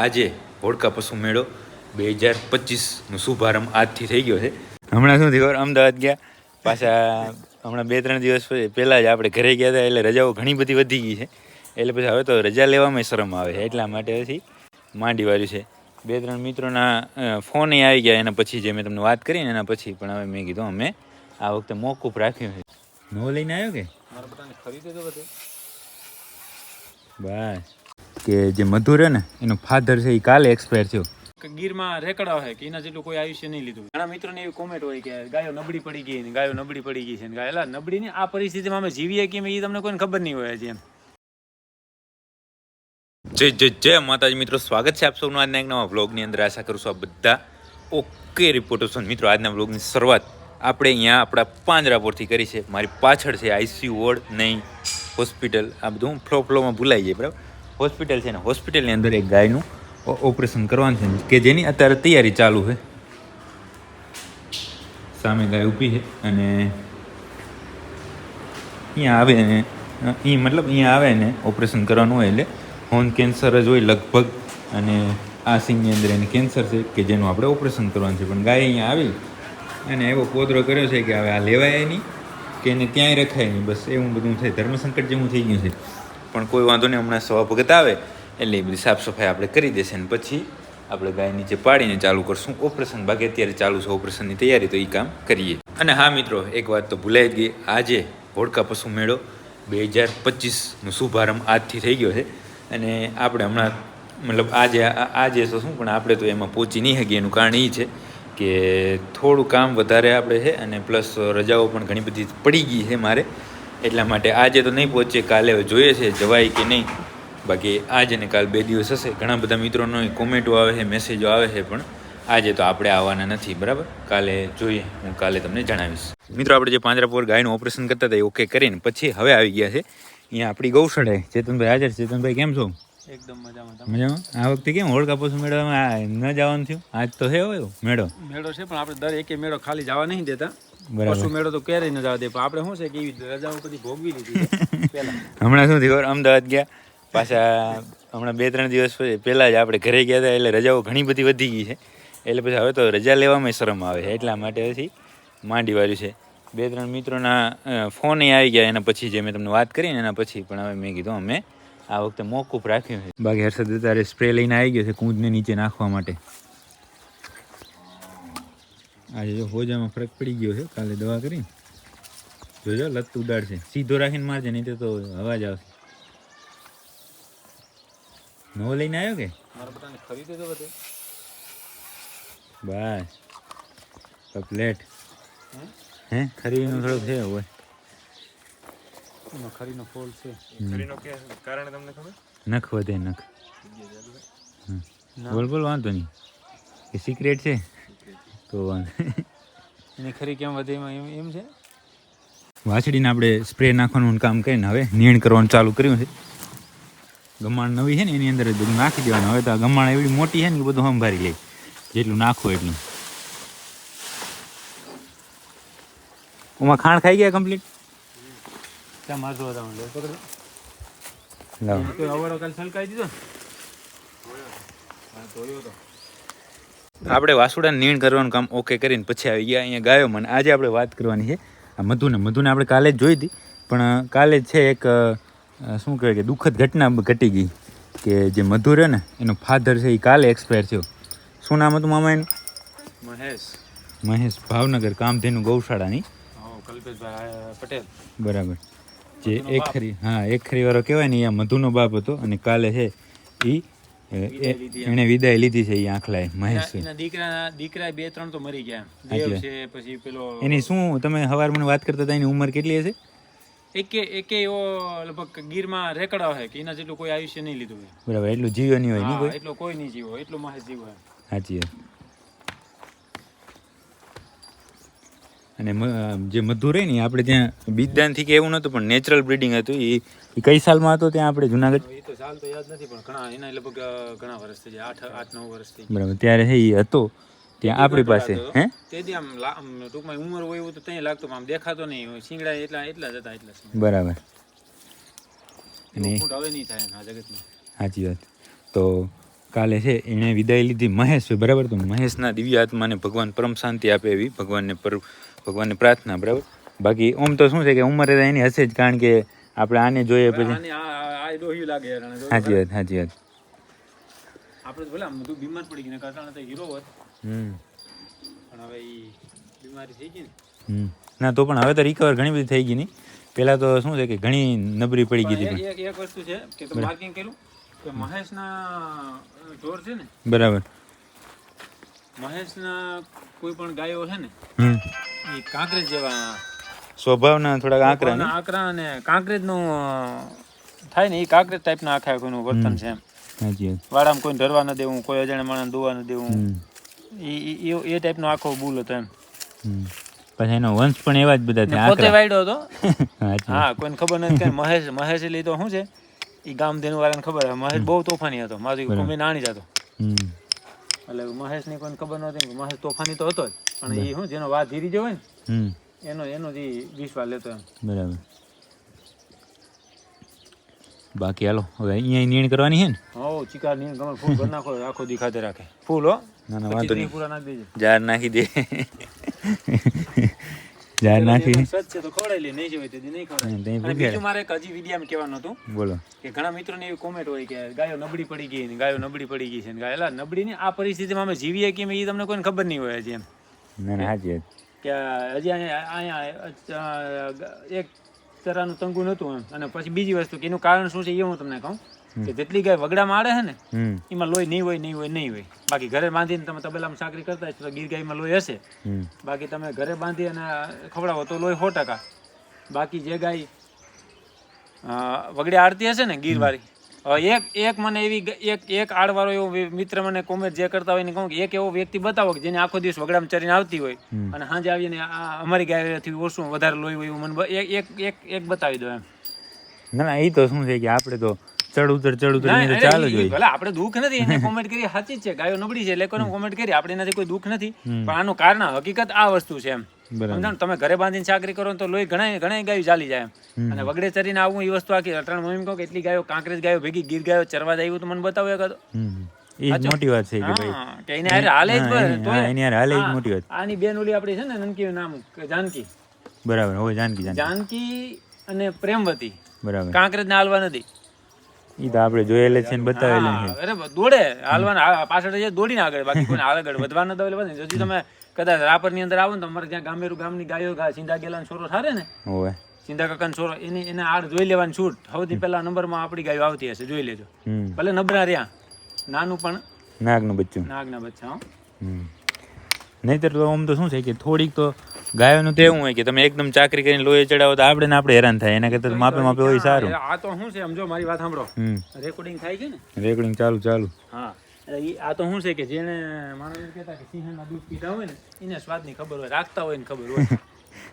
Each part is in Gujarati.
આજે હોડકા પશુ મેળો બે હજાર પચીસનો શુભારંભ આજથી થઈ ગયો છે. હમણાં શું થયું? અમદાવાદ ગયા પાછા હમણાં બે ત્રણ દિવસ પછી પહેલાં જ આપણે ઘરે ગયા હતા એટલે રજાઓ ઘણી બધી વધી ગઈ છે. એટલે પછી હવે તો રજા લેવામાં શરમ આવે છે. એટલા માટે પછી માંડી વાળ્યું છે. બે ત્રણ મિત્રોના ફોન આવી ગયા એના પછી જે મેં તમને વાત કરી ને એના પછી પણ હવે મેં કીધું અમે આ વખતે મોકૂફ રાખ્યું છે. નવો લઈને આવ્યો કે? બસ. કે જે મધુર ને એનો ફાધર છે એ કાલે એક્સપાયર થયો. કે ગીરમાં રેકડા હોય કે એના જેટલું કોઈ આયુષ્ય નહીં લીધું. ઘણા મિત્રોને એવી કોમેન્ટ હોય કે ગાયો નબળી પડી ગઈ ને ગાયો નબળી પડી ગઈ છે ને ગાય. નબળી ને આ પરિસ્થિતિમાં અમે જીવીએ કે એ તમને કોઈને ખબર નહીં હોય હજી એમ. જય જય જય માતાજી મિત્રો સ્વાગત છે આપ સૌનું આજના એક નવા વ્લોગની અંદર. આશા કરું છું આ બધા ઓકે રિપોર્ટો છો મિત્રો આજના વ્લોગની શરૂઆત આપણે અહીંયા આપણા પાંજરાપોરથી કરી છે. મારી પાછળ છે આઈસીયુ વોર્ડ નહીં હોસ્પિટલ આ બધું ફ્લો ફ્લોમાં ભૂલાઈ જાય બરાબર? હોસ્પિટલ છે ને હોસ્પિટલની અંદર એક ગાયનું ઓપરેશન કરવાનું છે કે જેની અત્યારે તૈયારી ચાલુ છે. સામે ગાય ઊભી છે અને અહીંયા આવે ને, અહીં મતલબ અહીંયા આવે ને ઓપરેશન કરવાનું હોય એટલે હોર્ન કેન્સર જ હોય લગભગ, અને આ સિંગની અંદર એને કેન્સર છે કે જેનું આપણે ઓપરેશન કરવાનું છે. પણ ગાય અહીંયા આવી અને એવો પોદરો કર્યો છે કે હવે આ લેવાય નહીં, કે એને ક્યાંય રખાય નહીં. બસ એવું બધું થાય. ધર્મસંકટ જેવું થઈ ગયું છે. પણ કોઈ વાંધો નહીં, હમણાં સવા ભગત આવે. એટલે એ બધી સાફ સફાઈ આપણે કરી દેશે ને પછી આપણે ગાય નીચે પાડીને ચાલુ કરશું. ઓપરેશન બાકી અત્યારે ચાલુ છે ઓપરેશનની તૈયારી, તો એ કામ કરીએ. અને હા મિત્રો, એક વાત તો ભૂલાઈ ગઈ. આજે હોડકા પશુ મેળો બે હજાર પચીસનો શુભારંભ આજથી થઈ ગયો છે. અને આપણે હમણાં, મતલબ આજે આજે તો શું, પણ આપણે તો એમાં પહોંચી નહીં શકીએ. એનું કારણ એ છે કે થોડું કામ વધારે આપણે છે અને પ્લસ રજાઓ પણ ઘણી બધી પડી ગઈ છે મારે. એટલા માટે આજે તો નહીં પહોંચીએ કાલે જોઈએ છે જવાય કે નહીં. બાકી આજે ને કાલ બે દિવસ હશે. ઘણા બધા મિત્રોનો કોમેન્ટો આવે છે મેસેજો આવે છે પણ આજે તો આપણે આવવાના નથી બરાબર? કાલે જોઈએ હું કાલે તમને જણાવીશ. મિત્રો આપણે જે પાંજરાપોર ગાયનું ઓપરેશન કરતા હતા એ ઓકે કરીને પછી હવે આવી ગયા છે. અહીંયા આપણી ગૌશાળાએ ચેતનભાઈ હાજર ચેતનભાઈ કેમ છો? એકદમ મજામાં. મજામાં? આ વખતે કેમ હોળકા પશુ મેળવામાં ન જવાનું થયું? આજ તો છે હોય મેળો? મેળો છે પણ આપણે દર એકે મેળો ખાલી જવા નહીં દેતા. પશુ મેળો તો ક્યારેય ન જવા દે પણ આપણે શું છે કે એવી રજાઓ બધી ભોગવી લીધી પહેલા. હમણાં શું થયું અમદાવાદ ગયા પાછા હમણાં બે ત્રણ દિવસ પછી પહેલાં જ આપણે ઘરે ગયા હતા એટલે રજાઓ ઘણી બધી વધી ગઈ છે. એટલે પછી હવે તો રજા લેવામાં શરમ આવે છે એટલા માટે પછી માંડી વાળ્યું છે. બે ત્રણ મિત્રોના ફોન આવી ગયા એના પછી જે મેં તમને વાત કરી ને એના પછી પણ હવે મેં કીધું અમે આ વખતે મોકૂફ રાખ્યું છે. બાકી હર્ષદ અત્યારે સ્પ્રે લઈને આવી ગયો છે કૂંજને નીચે નાખવા માટે. આજે જો હોજામાં ફરક પડી ગયો છે. કાલે દવા કરી. જોજો લત ઉડાડશે. સીધો રાખીને મારજે નહીં તો અવાજ આવશે. નવો લઈને આવ્યો કે? મારા બધાને ખરીદે તો બધે. બસ. પ્લેટ. હે? હે? ખરીનો થોડોક છે હોય. એનો ખરીનો ફોલ છે. નખ વધે નખ. હમ. બોલ બોલ વાંધો નહીં. એ સિક્રેટ છે. તો એની ખરી કેમ વધે એમ એમ છે? વાછડીને આપણે સ્પ્રે નાખવાનું કામ કરીને હવે નીણ કરવાનું ચાલુ કર્યું છે. ગમાણ નવી છે ને એની અંદર બધું નાખી દેવાનું. હવે તો આ ગમાણ એવડી મોટી છે ને કે બધું સંભારી લે. જેટલું નાખો એટલું. ઓમાં ખાણ ખાઈ ગયા કમ્પ્લીટ ત્યાં મારતો હતા મને પકડ. અવાડો કાલ સલકાઈ દીધો ને? ધોયો તો. આપણે વાસુડા નીણ કરવાનું કામ ઓકે કરીને પછી આવી ગયા. અહીંયા ગાયો મને આજે આપણે વાત કરવાની છે. આ મધુને મધુને આપણે કાલે જ જોઈ હતી પણ કાલે જ છે એક શું કહેવાય કે દુઃખદ ઘટના ઘટી ગઈ કે જે મધુ રહ્યો ને એનો ફાધર છે એ કાલે એક્સપાયર થયો. શું નામ હતું મામા એનું? મહેશ. મહેશ ભાવનગર કામધેનુ ગૌશાળાની. કલ્પેશભાઈ પટેલ. બરાબર. જે એક ખરી હા એક ખરી વાળો કહેવાય ને એ મધુનો બાપ હતો અને કાલે છે એ એણે વિદાય લીધી છે આંખલાએ મહેશ એના- એના દીકરા દીકરા બે ત્રણ તો મરી ગયા. દેવ છે પછી પેલો એની શું તમે હવાર મને વાત કરતા હતા એની ઉંમર કેટલી હશે? એકે એકે એવો લગભગ ગીરમાં રેકડા હોય કે એના જેટલું કોઈ આયુષ્ય નહીં લીધું બરાબર એટલું જીવ્યો નહીં હોય એટલું કોઈ નહીં જીવો એટલો મહેશ જીવો. સાચી વાત. અને જે મધુ રહે ને આપણે ત્યાં બીજદાનથી કે એવું નહોતું પણ નેચરલ બ્રિડિંગ હતું. એ કઈ સાલમાં હતો ત્યાં આપણે જુનાગઢ? એ તો સાલ તો યાદ નથી પણ ઘણા એના લગભગ ઘણા વર્ષ થઈ ગયા. આઠ આઠ નવ વર્ષ થઈ બરાબર ત્યારે હે એ હતો. ત્યાં આપણી પાસે હે? તેથી આમ ટૂંકમાં ઉંમર હોય એવું તો ત્યાં લાગતું આમ દેખાતો નહીં શિંગડા એટલા એટલા જ હતા એટલા બરાબર. હવે નહીં થાય આ જગતમાં. સાચી વાત. તો કાલે છે એણે વિદાય લીધી મહેશ બરાબર? તો મહેશના દિવ્ય આત્માને ભગવાન પરમ શાંતિ આપે એવી ભગવાનને પર ભગવાનને પ્રાર્થના બરાબર? બાકી ઓમ તો શું છે કે ઉંમરે તો એની હશે જ કારણ કે આપણે આને જોઈએ પછી. આને આ આ- આ ડોહ્યું લાગે યાર આને. સાચી વાત સાચી વાત. આપણે તો ભલે આમ બધું બીમાર પડી ગઈ ને કારણે તો હીરો હોત. હમ. પણ હવે ઈ બીમારી થઈ ગઈ ને. હમ. ના તો પણ હવે તો રિકવર ઘણી બધી થઈ ગઈ નહીં પહેલાં તો શું છે કે ઘણી નબળી પડી ગઈ પણ હતી એક એક- એક વસ્તુ છે કે તો માર્કિંગ કર્યું કે મહેશના અ, જોર છે ને? બરાબર. મહેશના કોઈ પણ ગાયો છે ને એ કાંકરેજ જેવા સ્વભાવના થોડા આકરા ને? આકરા અને કાંકરેજનું થાય ને એ કાંકરેજ ટાઈપના આખા કોઈનું વર્તન છે એમ. વાડામાં કોઈને ધરવા ન દેવું કોઈ અજાણે માણસ દોવા ન દેવું. એ ટાઈપ નો ટાઈપનો આખો બુલ હતો એમ. પછી એનો વંશ પણ એવા જ બધા પોતે વાયડો હતો. હા કોઈને ખબર નથી કે મહેશ મહેશ લીધો શું છે? એ ગામ દેનું વાળાને ખબર હે મહેશ બહુ તોફાની હતો. મારી નાની જ હતો. એટલે મહેશની કોઈને ખબર નહોતી કે મહેશ તોફાની તો હતો જ. પણ એ શું જેનો વાત ધીરી જ હોય ને એનો એનો જ વિશ્વાસ લેતો એમ. બરાબર. બાકી હાલો હવે અહીંયા નીણ કરવાની છે ને? હો ચિકાર નીણ ગમે ફૂલ ભરી નાખો આખો દેખાતે રાખે. ફૂલ હો. ના ના વાંધો નહીં. પૂરા નાખી દેજે. જાર નાખી દે. જાર નાખી. સ્વચ્છ છે તો ખવડાવી લઈ નહીં તે નહીં હમ, અને બીજું મારે એક હજી વિડીયામાં કહેવાનું હતું બોલો. કે ઘણા મિત્રોની એવી કોમેન્ટ હોય કે ગાયો નબળી પડી ગઈ ને ગાયો નબળી પડી ગઈ છે ને ગાયો. એલા નબળી ની આ પરિસ્થિતિમાં અમે જીવીએ કે એ તમને કોઈને ખબર નહીં હોય હજી એમ. ના ના સાચી કે હજી અહીંયા એક તરાનું તંગુ નહોતું એમ. અને પછી બીજી વસ્તુ કે એનું કારણ શું છે એ હું તમને કહું. કે જેટલી ગાય વગડામાં આડે છે ને એમાં લોહી નહીં હોય નહીં હોય નહીં હોય. બાકી ઘરે બાંધીને તમે તબેલામાં સાકરી કરતા તો ગીર ગાયમાં લોહી હશે. બાકી તમે ઘરે બાંધી અને ખવડાવો તો લોહી સો ટકા. બાકી જે ગાય વગડે આડતી હશે ને ગીરવાળી એક એક મને એવી એક એક આડવાળો એવો મિત્ર મને કોમેન્ટ જે કરતા હોય ને કહું કે એક એવો વ્યક્તિ બતાવો કે જેને આખો દિવસ વગડામાં ચરીને આવતી હોય. અને સાંજે આવીને આ અમારી ગાયથી ઓછું વધારે લોહી હોય એવું મને એક એક એક એક બતાવી દો એમ. ના ના એ તો શું છે કે આપણે તો ચડ ઉતર ચડ ઉતર ના, એ તો ચાલુ જ હોય. આપણે દુઃખ નથી એને કોમેન્ટ કરી સાચી છે ગાયો નબળી છે એટલે કોને કોમેન્ટ કરી આપણે એનાથી કોઈ દુઃખ નથી. પણ આનું કારણ હકીકત આ વસ્તુ છે એમ. બરાબર. તમે ઘરે બાંધીને ચાકરી કરો તો લોહી ઘણા ઘણા ગાયો ચાલી જાય એમ. અને વગડે ચરીને આવું એ વસ્તુ આખી ત્રણ મમ્મી કહો કે એટલી ગાયો કાંકરેજ ગાયો ભેગી ગીર ગાયો ચરવા જાય તો મને બતાવો એકાદો. હમ એ જ મોટી વાત છે કે ભાઈ. કે એને હાલે જ એની- જ મોટી વાત. આની બેન ઓલી આપણી છે ને નનકી નામ જાનકી. બરાબર હોય જાનકી જાનકી. જાનકી અને પ્રેમવતી. બરાબર. કાંકરેજ ને હાલવા નથી. એ તો આપણે જોયેલે છે ને બતાવેલે છે. અરે દોડે. હાલવાના પાછળ જે દોડીને આગળ. બાકી કોઈ આગળ વધવા ન દોડે વધે যদি તમે કદાચ રાપરની અંદર આવો ને તમારે ત્યાં ગામેરું ગામની ગાયો ગા સિંધા ગેલા છોરો સારે ને. હોય સિંધા કાકાનો છોરો એની એને આડ જોઈ લેવાની છૂટ. સૌથી પહેલા નંબરમાં આપણી ગાયો આવતી હશે જોઈ લેજો. ભલે નબરા રહ્યા. નાનું પણ નાગનું બચ્ચું. નાગના બચ્ચા. હમ. નહીતર તો આમ તો શું છે કે થોડીક તો ગાયોનું તો એવું હોય કે તમે એકદમ ચાકરી કરીને લોહી ચડાવો તો આપણે ને આપણે હેરાન થાય. એના કરતા માપે માપે હોય સારું. આ તો શું છે? સમજો મારી વાત સાંભળો. રેકોર્ડિંગ થાય છે ને? રેકોર્ડિંગ ચાલુ ચાલુ. હા. આ તો શું છે કે જેને માણસ કહેતા કે સિંહણના દૂધ પીધા હોય ને એને સ્વાદની ખબર હોય રાખતા હોય ને ખબર હોય.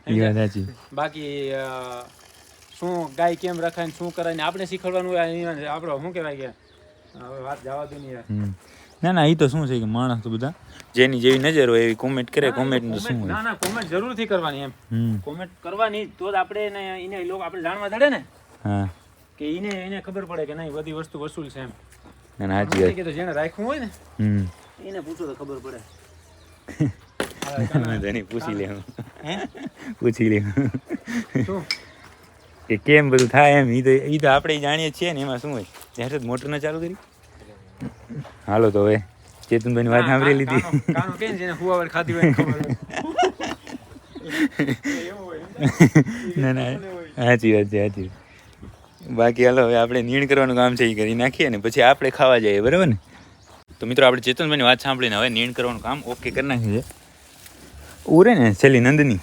બાકી શું ગાય કેમ રખાય શું કરાય ને આપણે શીખવાડવાનું હોય આપણે આપણો શું કહેવાય કે હવે વાત જવા દો ને યાર. ના ના એ તો શું છે કે માણસ તો બધા જેની જેવી નજર હોય એવી કોમેન્ટ કરે કોમેન્ટ શું હોય? ના ના કોમેન્ટ જરૂરથી કરવાની એમ. કોમેન્ટ કરવાની તો જ આપણે એને એને લોકો આપણે જાણવા ધડે ને. હા. કે એને એને ખબર પડે કે નહીં બધી વસ્તુ વસૂલ છે એમ. ના ના સાચી વાત. કે તો જેને રાખ્યું હોય ને હમ. એને પૂછો તો ખબર પડે. પૂછી લે હું. પૂછી લે. કે કેમ બધું થાય એમ? એ તો એ તો આપણે જાણીએ છીએ ને એમાં શું હોય? ત્યારે જ મોટર ના ચાલુ કરી? હાલો તો હવે. ચેતનભાઈની વાત સાંભળી લીધી. કાનો- કાનો જેને હુવાવડ ખાધી હોય ખબર હોય. એવું હોય ના ના સાચી વાત છે સાચી બાકી હાલો હવે આપણે નીણ કરવાનું કામ છે એ કરી નાખીએ ને પછી આપણે ખાવા જઈએ બરાબર ને? તો મિત્રો આપણે ચેતનભાઈની વાત સાંભળીને હવે નીણ કરવાનું કામ ઓકે કરી નાખ્યું છે. ઉરે ને છેલ્લી નંદની.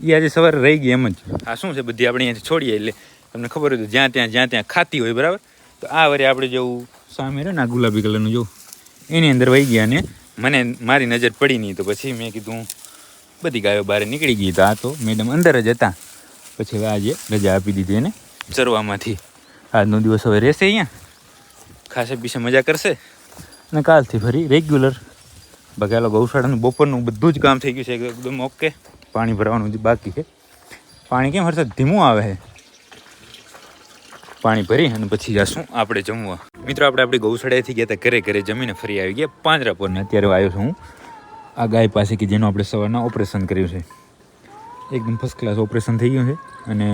એ આજે સવારે રહી ગઈ એમ જ. આ શું છે બધી? આપણે અહીંયાથી છોડીએ એટલે તમને ખબર હોય તો જ્યાં ત્યાં જ્યાં ત્યાં ખાતી હોય બરાબર? તો આ વરે આપણે જેવું સામે રહ્યો ને આ ગુલાબી કલરનું જો. એની અંદર વહી ગયા ને મને મારી નજર પડી નહીં તો પછી મેં કીધું, બધી ગાયો બહાર નીકળી ગઈ તો આ તો મેડમ અંદર જ હતા. પછી આજે રજા આપી દીધી એને ચરવામાંથી. આજનો દિવસ હવે રહેશે અહીંયા. ખાસે પીસે મજા કરશે. અને કાલથી ફરી રેગ્યુલર બગાલો ગૌશાળાનું બપોરનું બધું જ કામ થઈ ગયું છે, એકદમ ઓકે. પાણી ભરવાનું જ બાકી છે. પાણી કેમ હર્ષદ ધીમું આવે છે? પાણી ભરી અને પછી જશું, આપણે જમવા. મિત્રો, આપણે આપણી ગૌશાળાએથી ગયા હતા ઘરે ઘરે જમીને ફરી આવી ગયા. પાંજરાપોરને અત્યારે આવ્યો છું હું. આ ગાય પાસે કે જેનું આપણે સવારના ઓપરેશન કર્યું છે. એકદમ ફર્સ્ટ ક્લાસ ઓપરેશન થઈ ગયું છે. અને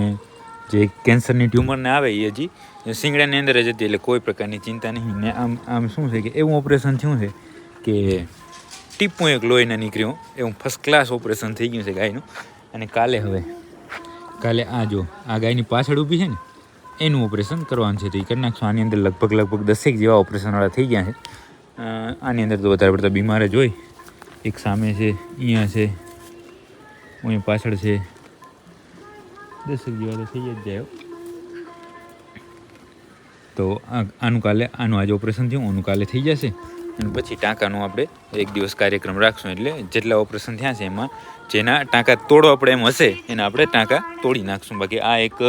જે કેન્સરની ટ્યુમરને આવે એ હજી શિંગડાની અંદર જ હતી, એટલે કોઈ પ્રકારની ચિંતા નહીં. ને આમ આમ શું છે કે એવું ઓપરેશન થયું છે કે ટીપું એક લોહીને નીકળ્યું. એવું ફર્સ્ટ ક્લાસ ઓપરેશન થઈ ગયું છે ગાયનું. અને કાલે હવે, કાલે આ જો, આ ગાયની પાછળ ઊભી છે ને એનું ઓપરેશન કરવાનું છે. તો એ કરી નાખશું. આની અંદર લગભગ લગભગ દસેક જેવા ઓપરેશનવાળા થઈ ગયા છે. આની અંદર તો વધારે પડતા બીમાર જ હોય. એક સામે છે અહીંયા છે અહીં પાછળ છે. દસેક જેવા તો થઈ જ જાય તો આનું કાલે, આનું આજે ઓપરેશન થયું આનું કાલે થઈ જશે. પછી ટાંકાનું આપણે એક દિવસ કાર્યક્રમ રાખશું. એટલે જેટલા ઓપરેશન થયા છે એમાં જેના ટાંકા તોડવા આપણે એમ હશે, એના આપણે ટાંકા તોડી નાખશું. બાકી આ એક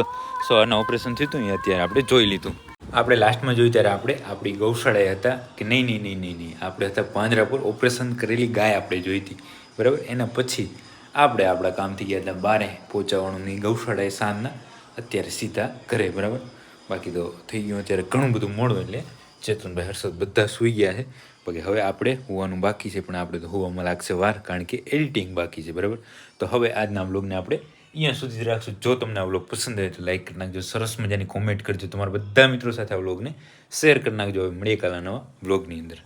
સવારના ઓપરેશન થયું હતું એ અત્યારે આપણે જોઈ લીધું. આપણે લાસ્ટમાં જોયું ત્યારે આપણે આપણી ગૌશાળાએ હતા કે નહીં નહીં નહીં નહીં નહીં. આપણે હતા પાંજરાપુર. ઓપરેશન કરેલી ગાય આપણે જોઈ હતી. બરાબર? એના પછી આપણે આપણા કામથી ગયા હતા બારે પહોંચાવાનું નહીં ગૌશાળાએ સાંજના. અત્યારે સીધા ઘરે, બરાબર? બાકી તો થઈ ગયું અત્યારે ઘણું બધું મોડું એટલે ચેતનભાઈ હર્ષદ બધા સૂઈ ગયા છે. પછી હવે આપણે હોવાનું બાકી છે, પણ આપણે તો હોવામાં લાગશે વાર, કારણ કે એડિટિંગ બાકી છે, બરાબર? તો હવે આજના બ્લોગને આપણે અહીંયા સુધી જ રાખશું. જો તમને આ બ્લોગ પસંદ આવે તો લાઈક કરી નાખજો, સરસ મજાની કોમેન્ટ કરજો. તમારા બધા મિત્રો સાથે આ બ્લોગને શેર કરી નાખજો. હવે મળીએ કાલા નવા બ્લોગની અંદર.